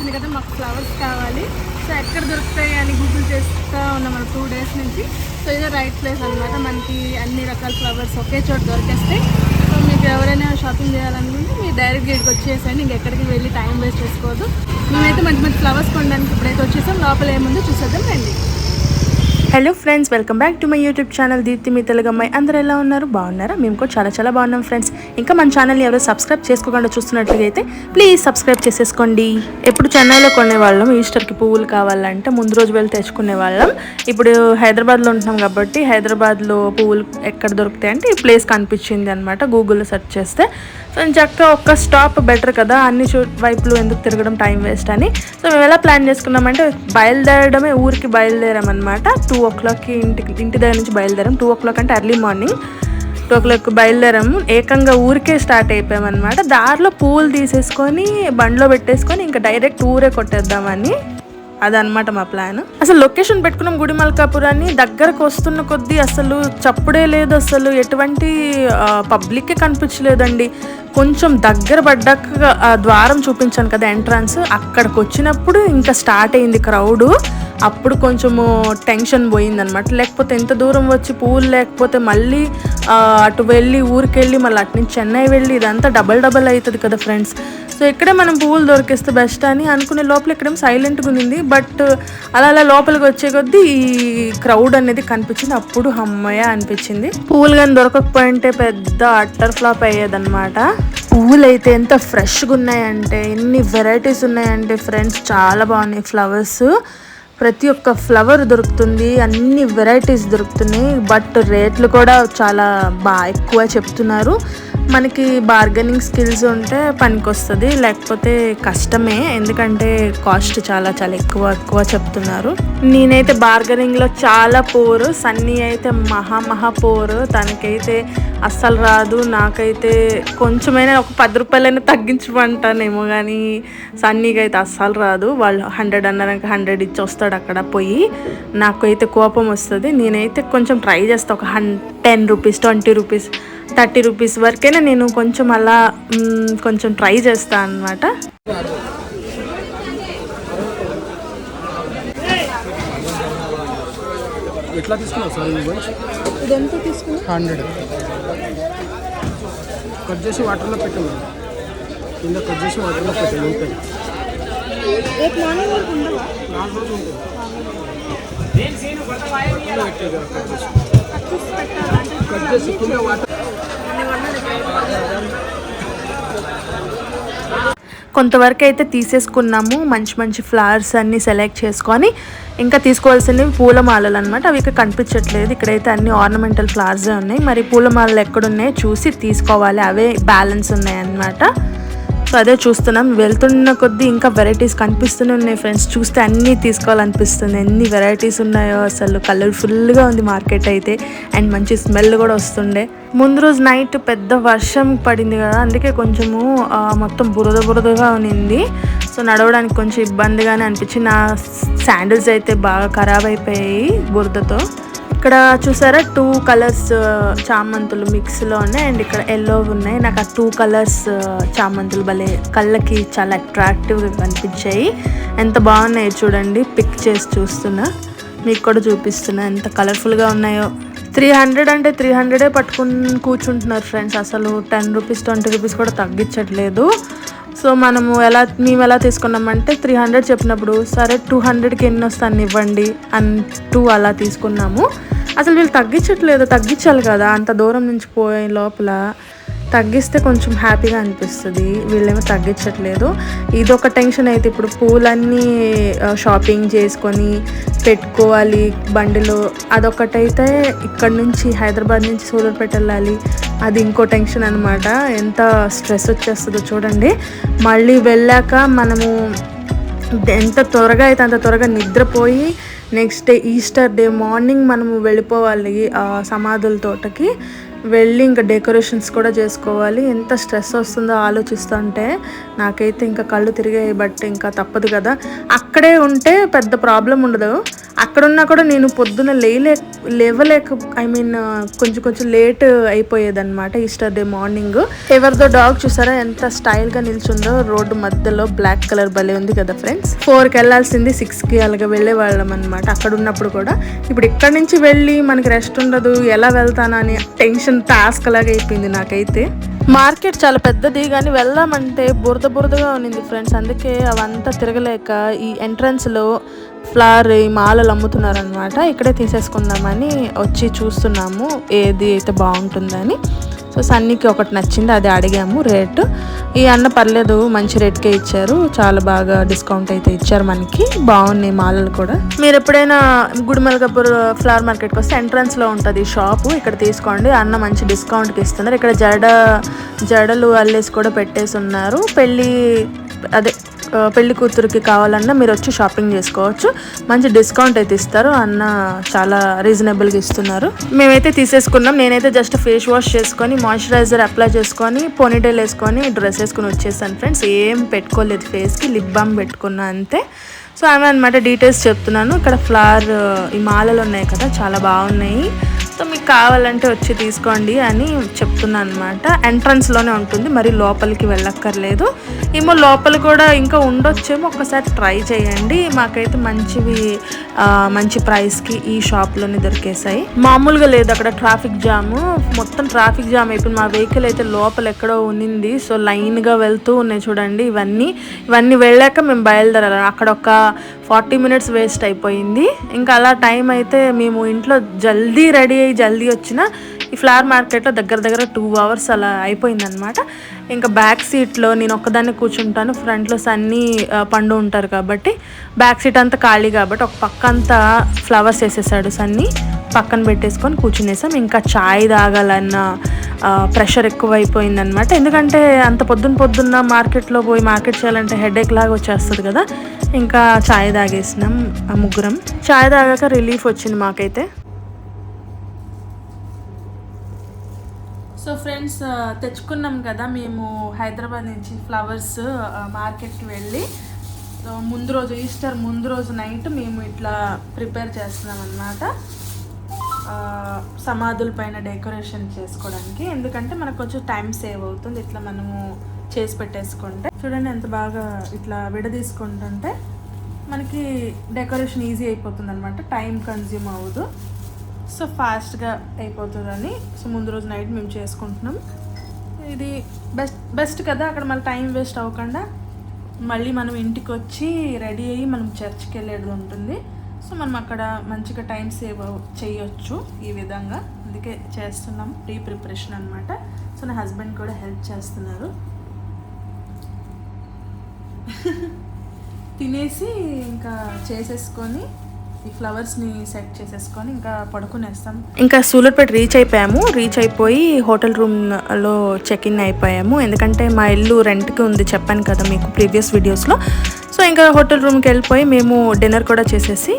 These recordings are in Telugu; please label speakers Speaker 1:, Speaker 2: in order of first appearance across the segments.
Speaker 1: వచ్చింది కదా మాకు ఫ్లవర్స్ కావాలి. సో ఎక్కడ దొరుకుతాయి అని గూగుల్ చేస్తూ ఉన్నాం మనం టూ డేస్ నుంచి. సో ఇదే రైట్ ప్లేస్ అనమాట మనకి అన్ని రకాల ఫ్లవర్స్ ఒకే చోట దొరికేస్తాయి. సో మీకు ఎవరైనా షాపింగ్ చేయాలనుకుంటే మీరు డైరెక్ట్ గేట్కి వచ్చేసండి ఇంకెక్కడికి వెళ్ళి టైం వేస్ట్ చేసుకోవద్దు. మేమైతే మంచి మంచి ఫ్లవర్స్ కొనడానికి ఇప్పుడైతే వచ్చేసాం. లోపల ఏముందో చూసేద్దాం రండి.
Speaker 2: Hello friends welcome back to my YouTube channel Deepthi మీ తెలుగు అమ్మాయి. అందరూ ఎలా ఉన్నారు? బాగున్నారా? మేము కూడా చాలా చాలా బాగున్నాం ఫ్రెండ్స్ ఇంకా మన ఛానల్ని ఎవరో సబ్స్క్రైబ్ చేసుకోకుండా చూస్తున్నట్లయితే ప్లీజ్ సబ్స్క్రైబ్ చేసేసుకోండి. ఎప్పుడు చెన్నైలో కొనేవాళ్ళం ఈస్టర్కి పువ్వులు కావాలంటే ముందు రోజు వెళ్ళి తెచ్చుకునే వాళ్ళం ఇప్పుడు హైదరాబాద్లో ఉంటున్నాం కాబట్టి హైదరాబాద్లో పువ్వులు ఎక్కడ దొరుకుతాయి అంటే ఈ ప్లేస్ కనిపించింది అనమాట గూగుల్లో సెర్చ్ చేస్తే. సో చక్క ఒక్క స్టాప్ బెటర్ కదా అన్ని చూ వైపులు ఎందుకు తిరగడం టైం వేస్ట్ అని. సో మేము ఎలా ప్లాన్ చేసుకున్నామంటే బయలుదేరడమే ఊరికి బయలుదేరామన్నమాట. టూ ఓ క్లాక్కి ఇంటికి ఇంటి దగ్గర నుంచి బయలుదేరాం. టూ ఓ క్లాక్ అంటే ఎర్లీ మార్నింగ్. ఓ క్లాక్ బయలుదేరాము. ఏకంగా ఊరికే స్టార్ట్ అయిపోయామన్నమాట. దారిలో పూలు తీసేసుకొని బండిలో పెట్టేసుకొని ఇంకా డైరెక్ట్ ఊరే కొట్టేద్దామని. అదనమాట మా ప్లాన్. అసలు లొకేషన్ పెట్టుకున్నాం గుడిమల్కాపురాన్ని దగ్గరకు వస్తున్న కొద్దీ అసలు చప్పుడే లేదు అసలు. ఎటువంటి పబ్లిక్కే కనిపించలేదండి. కొంచెం దగ్గర పడ్డాక ద్వారం చూపించాను కదా ఎంట్రన్స్. అక్కడికి వచ్చినప్పుడు ఇంకా స్టార్ట్ అయింది క్రౌడ్. అప్పుడు కొంచెము టెన్షన్ పోయిందనమాట లేకపోతే ఎంత దూరం వచ్చి పూలు లేకపోతే మళ్ళీ అటు వెళ్ళి ఊరికెళ్ళి మళ్ళీ అటు నుంచి చెన్నై వెళ్ళి ఇదంతా డబల్ డబల్ అవుతుంది కదా ఫ్రెండ్స్. సో ఇక్కడే మనం పువ్వులు దొరికిస్తే బెస్ట్ అని అనుకునే లోపల ఇక్కడేం సైలెంట్గా ఉంది బట్ అలా అలా లోపలికి వచ్చే కొద్దీ ఈ క్రౌడ్ అనేది కనిపించింది. అప్పుడు అమ్మయ్య అనిపించింది. పువ్వులు కానీ దొరకకపోయింటే పెద్ద అట్టర్ ఫ్లాప్ అయ్యేదన్నమాట. పువ్వులు అయితే ఎంత ఫ్రెష్గా ఉన్నాయంటే ఎన్ని వెరైటీస్ ఉన్నాయంటే ఫ్రెండ్స్ చాలా బాగున్నాయి ఫ్లవర్స్. ప్రతి ఒక్క ఫ్లవర్ దొరుకుతుంది అన్ని వెరైటీస్ దొరుకుతున్నాయి బట్ రేట్లు కూడా చాలా బాగా ఎక్కువ చెప్తున్నారు. మనకి బార్గెనింగ్ స్కిల్స్ ఉంటే పనికొస్తుంది లేకపోతే కష్టమే. ఎందుకంటే కాస్ట్ చాలా చాలా ఎక్కువ ఎక్కువ చెప్తున్నారు. నేనైతే బార్గెనింగ్లో చాలా పోరు సన్నీ అయితే మహా మహా పోరు తనకైతే అస్సలు రాదు నాకైతే కొంచెమైనా ఒక పది రూపాయలైనా తగ్గించమంటానేమో కానీ సన్నీకి అయితే అస్సలు రాదు. వాళ్ళు హండ్రెడ్ అన్నారంటే హండ్రెడ్ ఇచ్చి వస్తాడు అక్కడ పోయి. నాకైతే కోపం వస్తుంది నేనైతే కొంచెం ట్రై చేస్తాను ఒక హన్ ten rupees twenty rupees thirty rupees వరకైనా నేను కొంచెం అలా కొంచెం ట్రై చేస్తాను అనమాట
Speaker 3: ఎట్లా తీసుకున్నావు సార్ నువ్వు
Speaker 1: ఇదెంత తీసుకున్నా
Speaker 3: హండ్రెడ్. కట్ చేసి వాటర్లో పెట్టాము కింద కట్ చేసి వాటర్లో పెట్టాము ఉంటాయి
Speaker 1: రేపు మార్నింగ్ వరకు ఉండవా
Speaker 3: నాలుగు రోజులు ఉంటాయి కింద పెట్టేది కట్ చేసి కట్ చేసి కింద వాటర్
Speaker 2: కొంతవరకు అయితే తీసేసుకున్నాము. మంచి మంచి ఫ్లవర్స్ అన్ని సెలెక్ట్ చేసుకొని ఇంకా తీసుకోవాల్సినవి పూలమాలలు అనమాట అవి ఇక్కడ కనిపించట్లేదు. ఇక్కడైతే అన్ని ఆర్నమెంటల్ ఫ్లవర్సే ఉన్నాయి. మరి పూలమాలలు ఎక్కడున్నాయో చూసి తీసుకోవాలి. అవే బ్యాలెన్స్ ఉన్నాయి అన్నమాట సో అదే చూస్తున్నాం. వెళ్తున్న కొద్దీ ఇంకా వెరైటీస్ కనిపిస్తూనే ఉన్నాయి ఫ్రెండ్స్ చూస్తే అన్నీ తీసుకోవాలనిపిస్తుంది. ఎన్ని వెరైటీస్ ఉన్నాయో అసలు. కలర్ఫుల్గా ఉంది మార్కెట్ అయితే. అండ్ మంచి స్మెల్ కూడా వస్తుండే. ముందు రోజు నైట్ పెద్ద వర్షం పడింది కదా. అందుకే కొంచెము మొత్తం బురద బురదగా ఉన్నింది. సో నడవడానికి కొంచెం ఇబ్బందిగానే అనిపించి నా శాండిల్స్ అయితే బాగా ఖరాబ్ అయిపోయాయి బురదతో. ఇక్కడ చూసారా టూ కలర్స్ uh, చామంతులు మిక్స్లో ఉన్నాయి. అండ్ ఇక్కడ ఎల్లో ఉన్నాయి. నాకు ఆ టూ కలర్స్ uh, చామంతులు భలే కళ్ళకి చాలా అట్రాక్టివ్గా కనిపించాయి ఎంత బాగున్నాయో చూడండి. పిక్ చేసి చూస్తున్నా. మీకు కూడా చూపిస్తున్నా ఎంత కలర్ఫుల్గా ఉన్నాయో. త్రీ హండ్రెడ్ అంటే త్రీ హండ్రెడే పట్టుకుని కూర్చుంటున్నారు ఫ్రెండ్స్ అసలు టెన్ రూపీస్ ట్వంటీ రూపీస్ కూడా తగ్గించట్లేదు. సో మనము ఎలా మేము ఎలా తీసుకున్నామంటే త్రీ హండ్రెడ్ చెప్పినప్పుడు సరే టూ హండ్రెడ్కి ఎన్ని వస్తాను ఇవ్వండి అంటూ అలా తీసుకున్నాము. అసలు వీళ్ళు తగ్గించట్లేదు తగ్గించాలి కదా అంత దూరం నుంచి పోయే లోపల. తగ్గిస్తే కొంచెం హ్యాపీగా అనిపిస్తుంది. వీళ్ళేమో తగ్గించట్లేదు. ఇదొక టెన్షన్ అయితే ఇప్పుడు పూలన్నీ షాపింగ్ చేసుకొని పెట్టుకోవాలి బండిలో. అదొకటైతే ఇక్కడ నుంచి హైదరాబాద్ నుంచి సూలూరుపేట వెళ్ళాలి. అది ఇంకో టెన్షన్ అనమాట ఎంత స్ట్రెస్ వచ్చేస్తుందో చూడండి. మళ్ళీ వెళ్ళాక మనము ఎంత త్వరగా అయితే అంత త్వరగా నిద్రపోయి next day Easter day morning మనము వెళ్ళిపోవాలి సమాధుల తోటకి. వెళ్ళి ఇంకా డెకరేషన్స్ కూడా చేసుకోవాలి. ఎంత స్ట్రెస్ వస్తుందో ఆలోచిస్తుంటే నాకైతే ఇంకా కళ్ళు తిరిగాయి బట్ ఇంకా తప్పదు కదా. అక్కడే ఉంటే పెద్ద ప్రాబ్లం ఉండదు. అక్కడున్నా కూడా నేను పొద్దున లేలే లేవలేక ఐ మీన్ కొంచెం కొంచెం లేట్ అయిపోయేదన్నమాట ఈస్టర్ డే మార్నింగ్ ఎవరిదో డాగ్ చూసారా? ఎంత స్టైల్గా నిల్చుందో. రోడ్డు మధ్యలో బ్లాక్ కలర్ భలే ఉంది కదా ఫ్రెండ్స్ ఫోర్కి వెళ్ళాల్సింది సిక్స్కి అలాగే వెళ్ళే వాళ్ళం అనమాట అక్కడ ఉన్నప్పుడు కూడా. ఇప్పుడు ఇక్కడ నుంచి వెళ్ళి మనకి రెస్ట్ ఉండదు ఎలా వెళ్తానని టెన్షన్ టాస్క్ లాగా అయిపోయింది నాకైతే. మార్కెట్ చాలా పెద్దది కానీ వెళ్దామంటే బురద బురదగా ఉన్నింది ఫ్రెండ్స్ అందుకే అవంతా తిరగలేక ఈ ఎంట్రన్స్లో ఫ్లవర్ ఈ మాలలు అమ్ముతున్నారనమాట ఇక్కడే తీసేసుకుందామని వచ్చి చూస్తున్నాము ఏది అయితే బాగుంటుందని. సో సన్నీకి ఒకటి నచ్చింది అది అడిగాము రేటు. ఈ అన్న పర్లేదు మంచి రేట్కే ఇచ్చారు. చాలా బాగా డిస్కౌంట్ అయితే ఇచ్చారు మనకి. బాగున్నాయి మాలలు కూడా. మీరు ఎప్పుడైనా గుడిమలకపూర్ ఫ్లవర్ మార్కెట్కి వస్తే ఎంట్రన్స్లో ఉంటుంది షాపు. ఇక్కడ తీసుకోండి. అన్న మంచి డిస్కౌంట్కి ఇస్తున్నారు. ఇక్కడ జడ జడలు అల్లేసి కూడా పెట్టేసి ఉన్నారు. పెళ్ళి అదే పెళ్ళి కూతురికి కావాలన్నా మీరు వచ్చి షాపింగ్ చేసుకోవచ్చు. మంచి డిస్కౌంట్ అయితే ఇస్తారు. అన్న చాలా రీజనబుల్గా ఇస్తున్నారు. మేమైతే తీసేసుకున్నాం. నేనైతే జస్ట్ ఫేస్ వాష్ చేసుకొని మాయిశ్చరైజర్ అప్లై చేసుకొని పోనీటైల్ వేసుకొని డ్రెస్ వేసుకొని వచ్చేసాను ఫ్రెండ్స్. ఏం పెట్టుకోలేదు ఫేస్కి లిప్ బామ్ పెట్టుకున్నా అంతే. సో ఆమె అనమాట డీటెయిల్స్ చెప్తున్నాను. ఇక్కడ ఫ్లవర్ ఈ మాలలు ఉన్నాయి కదా చాలా బాగున్నాయి. సో మీకు కావాలంటే వచ్చి తీసుకోండి అని చెప్తున్నాను అనమాట ఎంట్రన్స్లోనే ఉంటుంది మరి లోపలికి వెళ్ళక్కర్లేదు. ఏమో లోపల కూడా ఇంకా ఉండొచ్చేమో ఒక్కసారి ట్రై చేయండి. మాకైతే మంచివి మంచి ప్రైస్కి ఈ షాప్లోనే దొరికేసాయి మామూలుగా లేదు అక్కడ ట్రాఫిక్ జాము మొత్తం ట్రాఫిక్ జామ్ అయిపోయింది. మా వెహికల్ అయితే లోపల ఎక్కడో ఉన్నింది. సో లైన్గా వెళ్తూ ఉన్నాయి చూడండి ఇవన్నీ. ఇవన్నీ వెళ్ళాక మేము బయలుదేరాలి. అక్కడ ఒక ఫార్టీ మినిట్స్ వేస్ట్ అయిపోయింది. ఇంకా అలా టైం అయితే మేము ఇంట్లో జల్దీ రెడీ అయ్యి జల్దీ వచ్చిన ఈ ఫ్లవర్ మార్కెట్లో దగ్గర దగ్గర టూ అవర్స్ అలా అయిపోయిందనమాట ఇంకా బ్యాక్ సీట్లో నేను ఒక్కదాన్ని కూర్చుంటాను. ఫ్రంట్లో సన్నీ పండు ఉంటారు కాబట్టి. బ్యాక్ సీట్ అంతా ఖాళీ కాబట్టి ఒక పక్క అంతా ఫ్లవర్స్ వేసేసాడు సన్నీ. పక్కన పెట్టేసుకొని కూర్చునేసాం. ఇంకా చాయ్ తాగాలన్న ప్రెషర్ ఎక్కువైపోయిందనమాట ఎందుకంటే అంత పొద్దున్న పొద్దున్న మార్కెట్లో పోయి మార్కెట్ చేయాలంటే హెడేక్ లాగా వచ్చేస్తుంది కదా. ఇంకా చాయ్ తాగేసినాం ఆ ముగ్గురం. చాయ్ తాగాక రిలీఫ్ వచ్చింది మాకైతే. సో ఫ్రెండ్స్ తెచ్చుకున్నాం కదా మేము హైదరాబాద్ నుంచి ఫ్లవర్స్ మార్కెట్కి వెళ్ళి. సో ముందు రోజు ఈస్టర్ ముందు రోజు నైట్ మేము ఇట్లా ప్రిపేర్ చేస్తున్నాం అనమాట సమాధుల పైన డెకరేషన్ చేసుకోవడానికి. ఎందుకంటే మనకు కొంచెం టైం సేవ్ అవుతుంది ఇట్లా మనము చేసి పెట్టేసుకుంటే. చూడండి ఎంత బాగా ఇట్లా విడదీసుకుంటుంటే మనకి డెకరేషన్ ఈజీ అయిపోతుంది అనమాట టైం కన్జ్యూమ్ అవ్వదు. సో ఫాస్ట్గా అయిపోతుందని. సో ముందు రోజు నైట్ మేము చేసుకుంటున్నాం. ఇది బెస్ట్ బెస్ట్ కదా. అక్కడ మళ్ళీ టైం వేస్ట్ అవ్వకుండా మళ్ళీ మనం ఇంటికి వచ్చి రెడీ అయ్యి మనం చర్చ్కి వెళ్ళేది ఉంటుంది. సో మనం అక్కడ మంచిగా టైం సేవ్ చేయొచ్చు ఈ విధంగా. అందుకే చేస్తున్నాం ప్రీ ప్రిపరేషన్ అనమాట సో నా హస్బెండ్ కూడా హెల్ప్ చేస్తున్నారు. తినేసి ఇంకా చేసేసుకొని ఈ ఫ్లవర్స్ని సెట్ చేసేసుకొని ఇంకా పడుకునేస్తాం. ఇంకా సూలూర్పేట రీచ్ అయిపోయాము. రీచ్ అయిపోయి హోటల్ రూమ్లో చెక్ ఇన్ అయిపోయాము. ఎందుకంటే మా ఇల్లు రెంట్కి ఉంది చెప్పాను కదా మీకు ప్రీవియస్ వీడియోస్లో. సో ఇంకా హోటల్ రూమ్కి వెళ్ళిపోయి మేము డిన్నర్ కూడా చేసేసి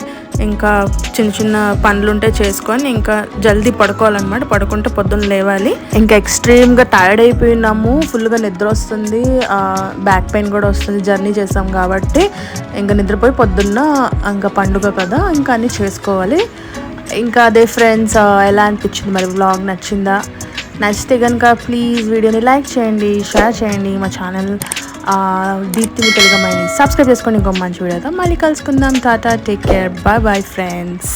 Speaker 2: ఇంకా చిన్న చిన్న పనులు ఉంటే చేసుకొని ఇంకా జల్దీ పడుకోవాలన్నమాట. పడుకుంటే పొద్దున్న లేవాలి. ఇంకా ఎక్స్ట్రీమ్గా టైర్డ్ అయిపోయినాము. ఫుల్గా నిద్ర వస్తుంది. బ్యాక్ పెయిన్ కూడా వస్తుంది. జర్నీ చేసాం కాబట్టి ఇంకా నిద్రపోయి పొద్దున్న ఇంకా పండుగ కదా ఇంకా అన్నీ చేసుకోవాలి. ఇంకా అదే ఫ్రెండ్స్ ఎలా అనిపించింది మరి బ్లాగ్ నచ్చిందా? నచ్చితే కనుక ప్లీజ్ వీడియోని లైక్ చేయండి షేర్ చేయండి మా ఛానల్. దీప్తి తెలుగు మైని సబ్స్క్రైబ్ చేసుకోండి ఇంకో మంచి వీడియోతో మళ్ళీ కలుసుకుందాం. Tata take care bye bye friends